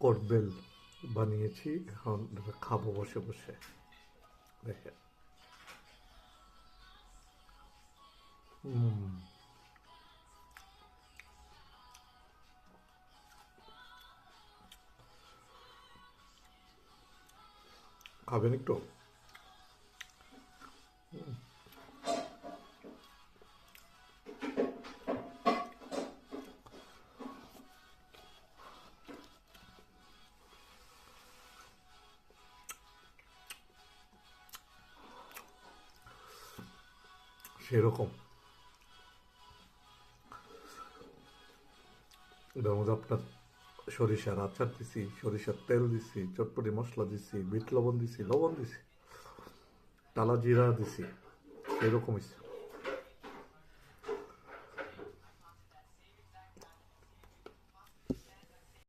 কটবেল বানিয়েছি এখন খাব বসে বসে। দেখেন। খাবেন একটু? সেরকম। মধ্যে আপনার সরিষার আচার দিছি, সরিষার তেল দিছি, চটপটি মশলা দিছি, বিট লবণ দিছি লবণ দিছি টালা জিরা দিছি এরকম হইছে